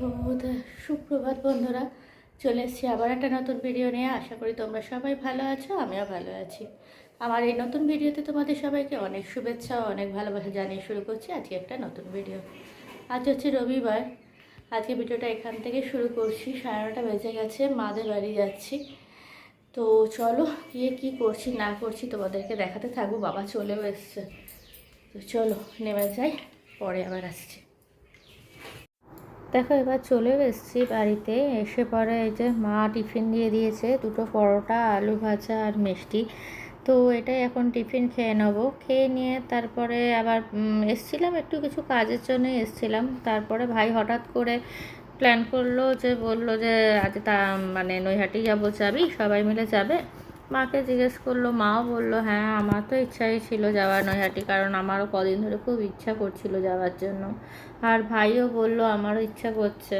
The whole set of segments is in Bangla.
দে- সুপ্রভাত বন্ধুরা। চলে এসেছি আবার একটা নতুন ভিডিও নিয়ে। আশা করি তোমরা সবাই ভালো আছো, আমিও ভালো আছি। আমার এই নতুন ভিডিওতে তোমাদের সবাইকে অনেক শুভেচ্ছা ও অনেক ভালোবাসা জানিয়ে শুরু করছি আজকে একটা নতুন ভিডিও আজ হচ্ছে রবিবার। আজকে ভিডিওটা এখান থেকে শুরু করছি। সাড়ে নটা বেজে গেছে, মাদের বাড়ি যাচ্ছি। তো চলো, গিয়ে কী করছি, না করছি তোমাদেরকে দেখাতে থাকব। বাবা চলেও এসছে। তো চলো, নেমে যাই, পরে আবার আসছি। দেখো, এবার চলেও এসেছি বাড়িতে। এসে পরে এই যে মা টিফিন দিয়ে দিয়েছে, দুটো পরোটা, আলু ভাজা আর মিষ্টি। তো এটাই এখন টিফিন খেয়ে নেব। খেয়ে নিয়ে তারপরে আবার এসছিলাম একটু কিছু কাজের জন্য এসছিলাম। তারপরে ভাই হঠাৎ করে প্ল্যান করল যে, বলল যে, আজ তা মানে নৈহাটি যাব, যাবি? সবাই মিলে যাবে? মাকে জিজ্ঞেস করল, মাও বলল হ্যাঁ আমার তো ইচ্ছাই ছিল যাওয়ার নৈহাটি, কারণ আমারও কদিন ধরে খুব ইচ্ছা করছিল যাওয়ার জন্য। আর ভাইও বলল, আমারও ইচ্ছা করছে।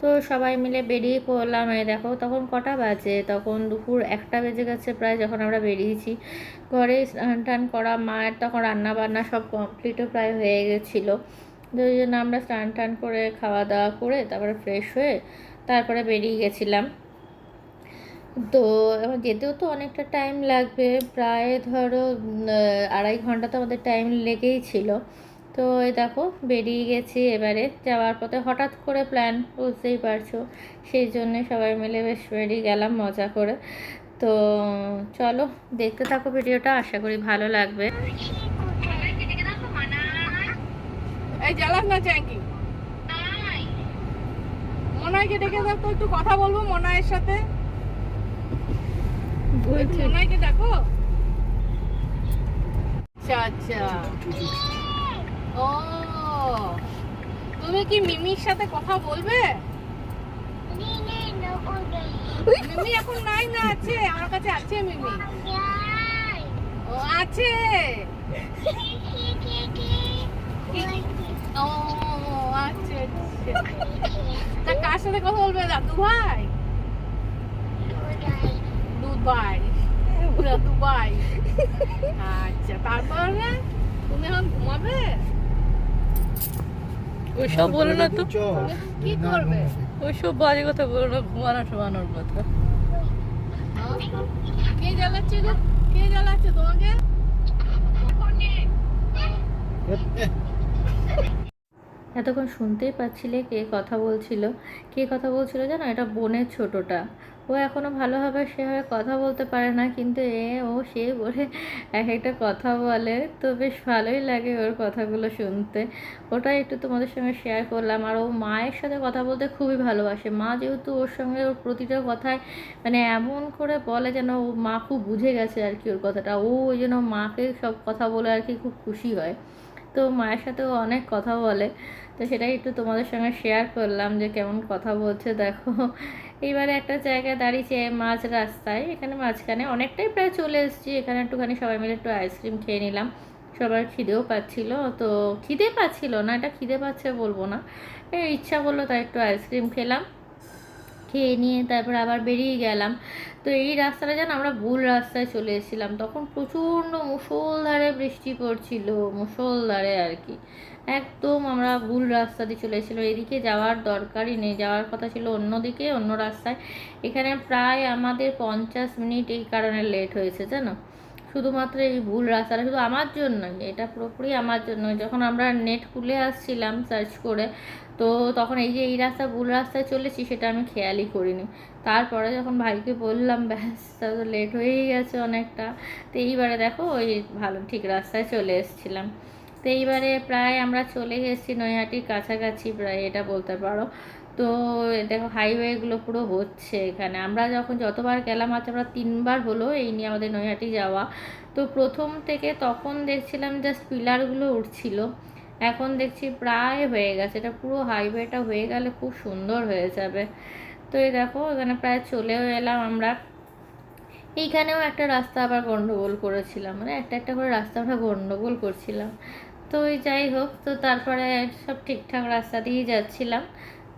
তো সবাই মিলে বেরিয়ে পড়লাম। এই দেখো, তখন কটা বাজে? তখন দুপুর একটা বেজে গেছে প্রায়, যখন আমরা বেরিয়েছি। ঘরে স্নান টান করা, মায়ের তখন রান্না বান্না সব কমপ্লিটও প্রায় হয়ে গেছিল। ওই জন্য আমরা স্নান টান করে, খাওয়া দাওয়া করে, তারপরে ফ্রেশ হয়ে তারপরে বেরিয়ে গেছিলাম। তো এবার যেতেও তো অনেকটা টাইম লাগবে। প্রায় ধরো আড়াই ঘণ্টা তো আমাদের টাইম লেগেই ছিল। তো এই দেখো বেরিয়ে গেছি এবারে। যাওয়ার পথে হঠাৎ করে প্ল্যান বুঝতেই পারছ। সেই জন্যে সবাই মিলে বেশ বেরিয়ে গেলাম মজা করে। তো চলো দেখতে থাকো ভিডিওটা আশা করি ভালো লাগবে। এই জ্বালাস না চ্যাঙ্কি ডেকে দাও তো একটু কথা বলব মনাইয়ের সাথে। দেখো। আচ্ছা আচ্ছা। ও তুমি কি মিমির সাথে কথা বলবে? মিমি এখন নাই না আছে? আমার কাছে আছে মিমি। ও আছে। ও আচ্ছা আচ্ছা। তা কার সাথে কথা বলবে দাদু ভাই দুবাই দুবাই আচ্ছা তারপর তুমি এখন ঘুমাবে ওইসব বলো না তো তুমি কি করবে ওইসব বাজে কথা বলো না ঘুমানো শোয়ানোর কথা কে জ্বালাচ্ছে গো কে জ্বালাচ্ছে তোমাকে এতক্ষণ শুনতেই পাচ্ছিলে কে কথা বলছিল। কে কথা বলছিল জানো? এটা বোনের ছোটটা। ও এখনও ভালোভাবে সেভাবে কথা বলতে পারে না, কিন্তু এ, ও, সে বলে এক একটা কথা বলে। তো বেশ ভালোই লাগে ওর কথাগুলো শুনতে। ওটাই একটু তোমাদের সঙ্গে শেয়ার করলাম। আর ও মায়ের সাথে কথা বলতে খুবই ভালোবাসে। মা যেহেতু ওর সঙ্গে ওর প্রতিটা কথায় মানে এমন করে বলে যেন ও মা খুব বুঝে গেছে আর কি ওর কথাটা। ও ওই জন্য মাকে সব কথা বলে আর কি খুব খুশি হয়। তো মায়ের সাথেও অনেক কথা বলে। তো সেটাই একটু তোমাদের সঙ্গে শেয়ার করলাম যে কেমন কথা বলছে, দেখো। এইবারে একটা জায়গায় দাঁড়িয়েছে মাঝ রাস্তায়, এখানে মাঝখানে অনেকটাই প্রায় চলে এসেছি। এখানে একটুখানি সবাই মিলে একটু আইসক্রিম খেয়ে নিলাম। সবার খিদেও পাচ্ছিল, তো খিদে পাচ্ছিল না, এটা খিদে পাচ্ছে বলব না। ইচ্ছা করল তাই একটু আইসক্রিম খেলাম। খেয়ে নিয়ে তারপর আবার বেরিয়ে গেলাম। তো এই রাস্তাটা যেন আমরা ভুল রাস্তায় চলে এসেছিলাম। তখন প্রচণ্ড মুসলধারে বৃষ্টি পড়ছিল মুসলধারে আর কি। একদম আমরা ভুল রাস্তা দিয়ে চলে এসেছিলাম। এদিকে যাওয়ার দরকারই নেই। যাওয়ার কথা ছিল অন্যদিকে, অন্য রাস্তায়। এখানে প্রায় আমাদের পঞ্চাশ মিনিট এই কারণে লেট হয়েছে, জানো? শুধুমাত্র এই ভুল রাস্তাটা, শুধু আমার জন্যই, এটা পুরোপুরি আমার জন্য যখন আমরা নেট খুলে আসছিলাম সার্চ করে তো তখন এই যে এই রাস্তা ভুল রাস্তায় চলেছি, সেটা আমি খেয়ালই করিনি। তারপরে যখন ভাইকে বললাম, ব্যাস, তা তো লেট হয়েই গেছে অনেকটা। তো এইবারে দেখো, ওই ভালো, ঠিক রাস্তায় চলে এসেছিলাম। তো এইবারে প্রায় আমরা চলে এসেছি নৈহাটির কাছাকাছি, প্রায় এটা বলতে পারো। তো দেখো হাইওয়েগুলো পুরো হচ্ছে এখানে। আমরা যখন যতবার গেলাম আজ আমরা তিনবার হলো এই নিয়ে আমাদের নৈহাটি যাওয়া। তো প্রথম থেকে তখন দেখছিলাম জাস্ট পিলারগুলো উঠছিল। এখন দেখছি প্রায় হয়ে গেছে। এটা পুরো হাইওয়েটা হয়ে গেলে খুব সুন্দর হয়ে যাবে। তো এই দেখো, এখানে প্রায় চলেও এলাম আমরা। এইখানেও একটা রাস্তা আবার গণ্ডগোল করেছিলাম। মানে একটা একটা করে রাস্তা আমরা গণ্ডগোল করছিলাম। তো ওই যাই হোক, তো তারপরে সব ঠিকঠাক রাস্তা দিয়েই যাচ্ছিলাম।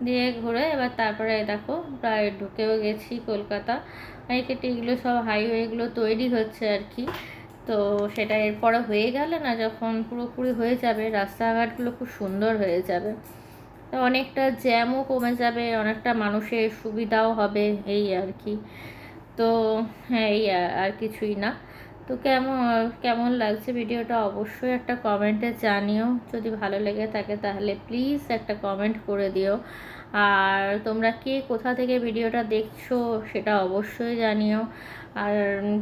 দিয়ে ঘুরে এবার তারপরে দেখো, প্রায় ঢুকেও গেছি কলকাতা। এগুলো সব হাইওয়েগুলো তৈরি হচ্ছে আর কি। তো সেটা এরপরে হয়ে গেলে না যখন পুরোপুরি হয়ে যাবে, রাস্তাঘাটগুলো খুব সুন্দর হয়ে যাবে। তো অনেকটা জ্যামও কমে যাবে, অনেকটা মানুষের সুবিধাও হবে, এই আর কি। তো হ্যাঁ এই আর- কিছুই না। তো কেমন কেমন লাগছে ভিডিওটা অবশ্যই একটা কমেন্টে জানিও। যদি ভালো লেগে থাকে তাহলে প্লিজ একটা কমেন্ট করে দিও। আর তোমরা কে কোথা থেকে ভিডিওটা দেখছ সেটা অবশ্যই জানিও। আর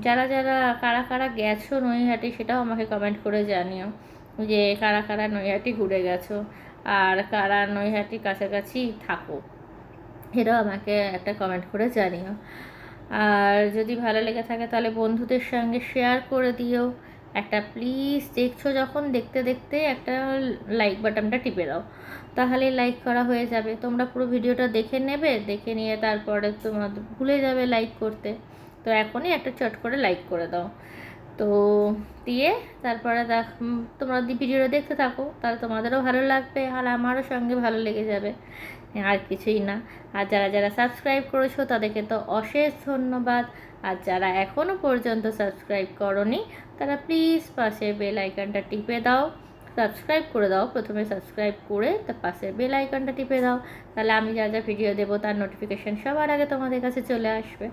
যারা যারা, কারা কারা গেছো নৈহাটি সেটাও আমাকে কমেন্ট করে জানিও, যে কারা কারা নৈহাটি ঘুরে গেছো আর কারা নৈহাটি কাছাকাছি থাকো এটাও আমাকে একটা কমেন্ট করে জানিও। আর যদি ভালো লেগে থাকে তাহলে বন্ধুদের সঙ্গে শেয়ার করে দিও। একটা প্লিজ দেখছ যখন, দেখতে দেখতে একটা লাইক বাটনটা টিপে দাও। তাহলে লাইক করা হয়ে যাবে। তোমরা পুরো ভিডিওটা দেখে নেবে, দেখে নিয়ে তারপরে তোমার ভুলে যাবে লাইক করতে। তো এখনই একটা চট করে লাইক করে দাও। তো দিয়ে তারপরে দেখ তোমরা ভিডিওটা দেখতে থাকো, তাহলে তোমাদেরও ভালো লাগবে আর আমারও সঙ্গে ভালো লেগে যাবে। আর কিছুই না। আর যারা যারা সাবস্ক্রাইব করেছ, তাদেরকে তো অশেষ ধন্যবাদ। আর যারা এখনও পর্যন্ত সাবস্ক্রাইব করনি, তারা প্লিজ পাশে বেল আইকনটা টিপে দাও। সাবস্ক্রাইব করে দাও। প্রথমে সাবস্ক্রাইব করে তার পাশে বেল আইকনটা টিপে দাও। তাহলে আমি যা যা ভিডিও দেবো তার নোটিফিকেশান সবার আগে তোমাদের কাছে চলে আসবে।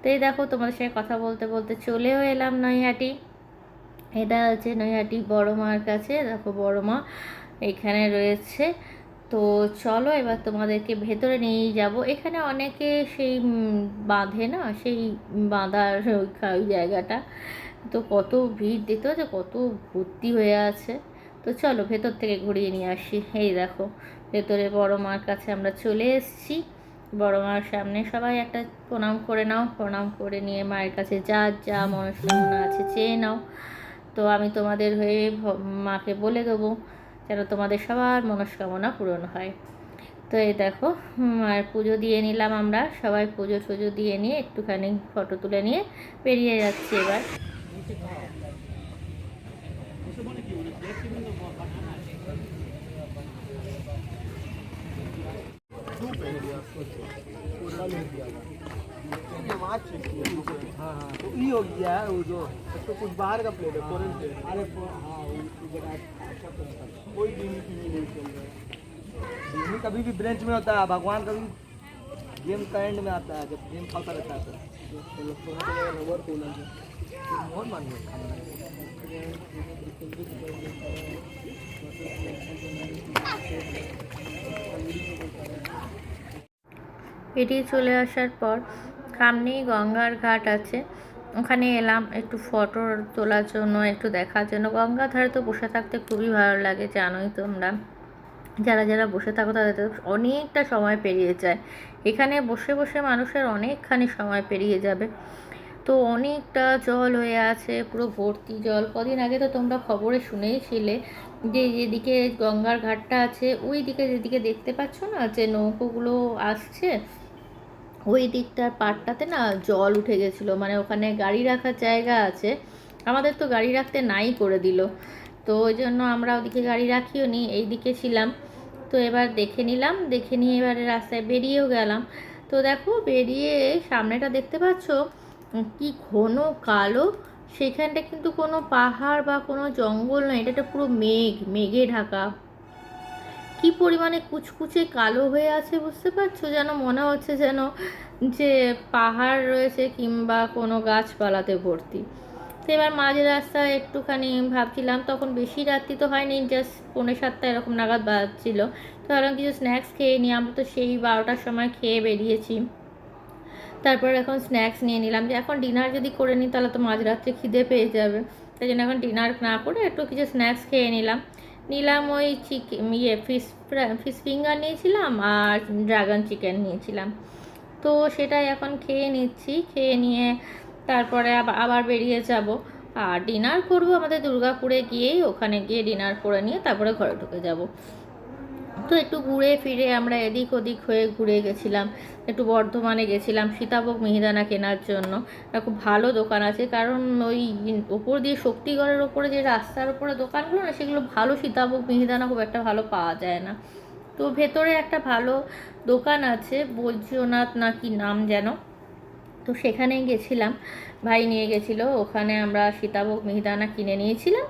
তো এই দেখো তোমাদের সঙ্গে কথা বলতে বলতে চলেও এলাম নৈহাটি। এটা হচ্ছে নৈহাটি বড় মার কাছে। দেখো বড় মা এখানে রয়েছে। তো চলো এবার তোমাদেরকে ভেতরে নিয়ে যাব। এখানে অনেকে সেই বাঁধে না? সেই বাঁধার ওই ওই জায়গাটা। তো কত ভিড় দেখতে পাচ্ছ? কত ভর্তি হয়ে আছে। তো চলো ভেতর থেকে ঘুরিয়ে নিয়ে আসি। এই দেখো, ভেতরে বড় মার কাছে আমরা চলে এসেছি। বড় মার সামনে সবাই একটা প্রণাম করে নাও, প্রণাম করে নিয়ে মায়ের কাছে যা যা মনস্কামনা আছে চেয়ে নাও। তো আমি তোমাদের হয়ে মাকে বলে দেবো যেন তোমাদের সবার মনস্কামনা পূরণ হয়। তো এই দেখো, মায়ের পুজো দিয়ে নিলাম আমরা। সবাই পুজো টুজো দিয়ে নিয়ে একটুখানি ফটো তুলে নিয়ে বেরিয়ে যাচ্ছি এবার। हो गया है वो जो तो कुछ बाहर का प्लेट है अरे हाँ कोई टीवी नहीं चल रहा कभी भी ब्रेंच में होता है भगवान कभी गेम का एंड में आता है जब गेम खाता रहता है बहुत मान खाना পেরিয়ে চলে আসার পর সামনেই গঙ্গার ঘাট আছে। ওখানে এলাম, একটু ফটো তোলার জন্য, একটু দেখার জন্য। গঙ্গার ধারে তো বসে থাকতে খুবই ভালো লাগে, জানোই তোমরা। যারা যারা বসে থাকো, তাদের অনেকটা সময় পেরিয়ে যায়। এখানে বসে বসে মানুষের অনেকখানি সময় পেরিয়ে যাবে। তো অনেকটা জল হয়ে আছে, পুরো ভর্তি জল। কদিন আগে তো তোমরা খবরে শুনেইছিলে যে যেদিকে গঙ্গার ঘাটটা আছে ওই দিকে যেদিকে দেখতে পাচ্ছ না, যে নৌকোগুলো আসছে ওই দিকটার পাড়টাতে না জল উঠে গেছিল মানে ওখানে গাড়ি রাখার জায়গা আছে, আমাদের তো গাড়ি রাখতে নাই করে দিল। তো ওই জন্য আমরা ওদিকে গাড়ি রাখিও নি এই দিকে ছিলাম। তো এবার দেখে নিলাম, দেখে নিয়ে এবারে রাস্তায় বেরিয়েও গেলাম। তো দেখো বেরিয়ে সামনেটা দেখতে পাচ্ছ? কি ঘন কালো, সেখানটা কিন্তু কোনো পাহাড় বা কোনো জঙ্গল নয়, এটা পুরো মেঘ, মেঘে ঢাকা। কি পরিমাণে কুচকুচে কালো হয়ে আছে বুঝতে পারছ? যেন মনে হচ্ছে যেন যে পাহাড় রয়েছে কিংবা কোনো গাছপালাতে ভর্তি। তো এবার মাঝ রাস্তায় একটুখানি ভাবছিলাম, তখন বেশি রাত্রি তো হয়নি জাস্ট পৌনে সাতটা এরকম নাগাদ বাজছিল। তো ভাবলাম কিছু স্ন্যাক্স খেয়ে নিই আমরা তো সেই বারোটার সময় খেয়ে বেরিয়েছি। তারপর এখন স্ন্যাক্স নিয়ে নিলাম। যে এখন ডিনার যদি করে নিই, তাহলে তো মাঝরাত্রে খিদে পেয়ে যাবে। তাই জন্য এখন ডিনার না করে একটু কিছু স্ন্যাক্স খেয়ে নিলাম। নিলাম ওই চিকেন ইয়ে ফিশ ফিশ ফিঙ্গার নিয়েছিলাম আর ড্রাগন চিকেন নিয়েছিলাম। তো সেটাই এখন খেয়ে নিচ্ছি, খেয়ে নিয়ে তারপরে আবার আবার বেরিয়ে যাব। আর ডিনার করব আমাদের দুর্গাপুরে গিয়েই, ওখানে গিয়ে ডিনার করে নিয়ে তারপরে ঘরে ঢুকে যাব। তো একটু ঘুরে ফিরে আমরা এদিক ওদিক হয়ে ঘুরে গেছিলাম, একটু বর্ধমানে গেছিলাম সীতাভোগ মিহিদানা কেনার জন্য। একটা খুব ভালো দোকান আছে, কারণ ওই ওপর দিয়ে শক্তিগড়ের ওপরে যে রাস্তার ওপরে দোকানগুলো না, সেগুলো ভালো সীতাভোগ মিহিদানা খুব একটা ভালো পাওয়া যায় না। তো ভেতরে একটা ভালো দোকান আছে, বৈদ্যনাথ না কি নাম যেন। তো সেখানেই গেছিলাম, ভাই নিয়ে গেছিল, ওখানে আমরা সীতাভোগ মিহিদানা কিনে নিয়েছিলাম,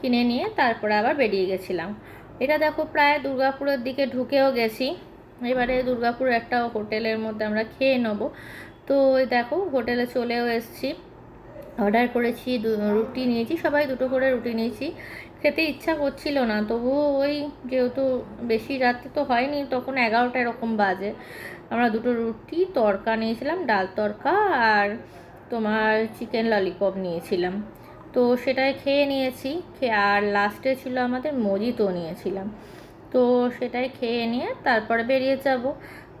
কিনে নিয়ে তারপরে আবার বেরিয়ে গেছিলাম। এটা দেখো প্রায় দুর্গাপুরের দিকে ঢুকেও গেছি। এবারে দুর্গাপুর একটা হোটেলের মধ্যে আমরা খেয়ে নেব। তো দেখো, হোটেলে চলেও এসেছি। অর্ডার করেছি রুটি নিয়েছি, সবাই দুটো করে রুটি নিয়েছি। খেতে ইচ্ছা করছিল না, তবুও ওই যেহেতু বেশি রাতে তো হয়নি, তখন এগারোটা এরকম বাজে। আমরা দুটো রুটি, তরকা নিয়েছিলাম, ডাল তরকা আর তোমার চিকেন ললিপপ নিয়েছিলাম। তো সেটাই খেয়ে নিয়েছি। আর লাস্টে ছিল আমাদের মজিতো নিয়েছিলাম। তো সেটাই খেয়ে নিয়ে তারপরে বেরিয়ে যাব।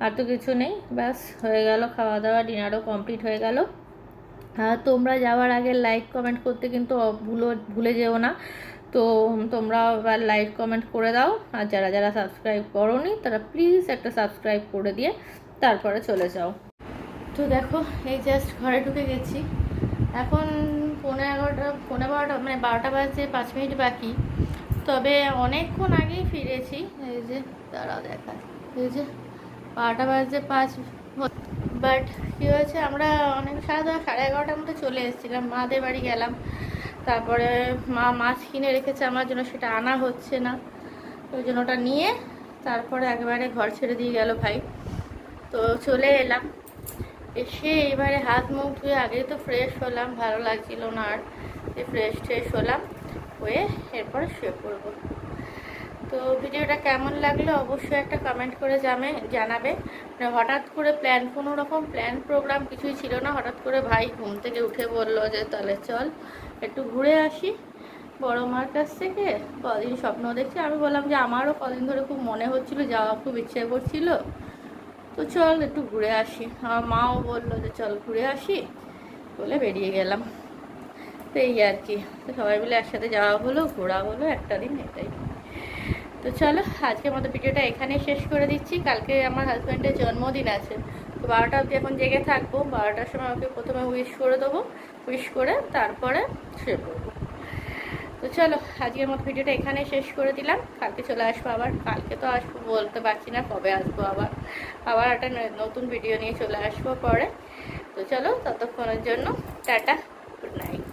আর তো কিছু নেই, ব্যাস হয়ে গেল খাওয়া দাওয়া ডিনারও কমপ্লিট হয়ে গেল। তোমরা যাওয়ার আগে লাইক কমেন্ট করতে কিন্তু ভুলো, ভুলে যেও না। তো তোমরা আবার লাইক কমেন্ট করে দাও। আর যারা যারা সাবস্ক্রাইব করোনি, তারা প্লিজ একটা সাবস্ক্রাইব করে দিয়ে তারপরে চলে যাও। তো দেখো, এই জাস্ট ঘরে ঢুকে গেছি। এখন পনেরো এগারোটা পনেরো বারোটা মানে বারোটা বাজে পাঁচ মিনিট বাকি। তবে অনেকক্ষণ আগেই ফিরেছি। এই যে, দাঁড়াও দেখা এই যে, বারোটা বাজে পাঁচ বাট কী হয়েছে, আমরা অনেক সাড়ে দশ, সাড়ে এগারোটার মধ্যে চলে এসেছিলাম, মাদের বাড়ি গেলাম। তারপরে মা মাছ কিনে রেখেছে আমার জন্য, সেটা আনা হচ্ছে না। ওই জন্য ওটা নিয়ে, তারপরে একেবারে ঘর ছেড়ে দিয়ে গেল ভাই। তো চলে এলাম। এসে এবারে হাত মুখ ধুয়ে আগে তো ফ্রেশ হলাম, ভালো লাগছিল না আর। ফ্রেশ ট্রেশ হলাম, হয়ে এরপরে শুয়ে পড়ব। তো ভিডিওটা কেমন লাগল অবশ্যই একটা কমেন্ট করে জামে, জানাবে। মানে হঠাৎ করে প্ল্যান কোনো রকম প্ল্যান প্রোগ্রাম কিছুই ছিল না। হঠাৎ করে ভাই ঘুম থেকে উঠে বলল যে, তাহলে চল একটু ঘুরে আসি। বড় মার কাছ থেকে কদিন স্বপ্ন দেখছি। আমি বললাম যে, আমারও কদিন ধরে খুব মনে হচ্ছিল, যাওয়া খুব ইচ্ছে করছিল। তো চল একটু ঘুরে আসি। আমার মাও বলল যে চল ঘুরে আসি। বলে বেরিয়ে গেলাম। তো এই আর কি। তো সবাই মিলে একসাথে যাওয়া হলো, ঘোরা হলো একটা দিন, এটাই। তো চলো, আজকের মতো ভিডিওটা এখানেই শেষ করে দিচ্ছি। কালকে আমার হাজব্যান্ডের জন্মদিন আছে। তো বারোটা অবধি এখন জেগে থাকব। বারোটার সময় ওকে প্রথমে উইশ করে দেবো। উইশ করে তারপরে শুয়ে পড়ব। তো চলো আজকের মতো ভিডিওটা এখানে শেষ করে দিলাম। কালকে চলে আসব আবার। কালকে তো আসব বলতে পারছি না, কবে আসব আবার। আবার একটা নতুন ভিডিও নিয়ে চলে আসব পরে। তো চলো, ততক্ষণের জন্য টাটা গুড নাইট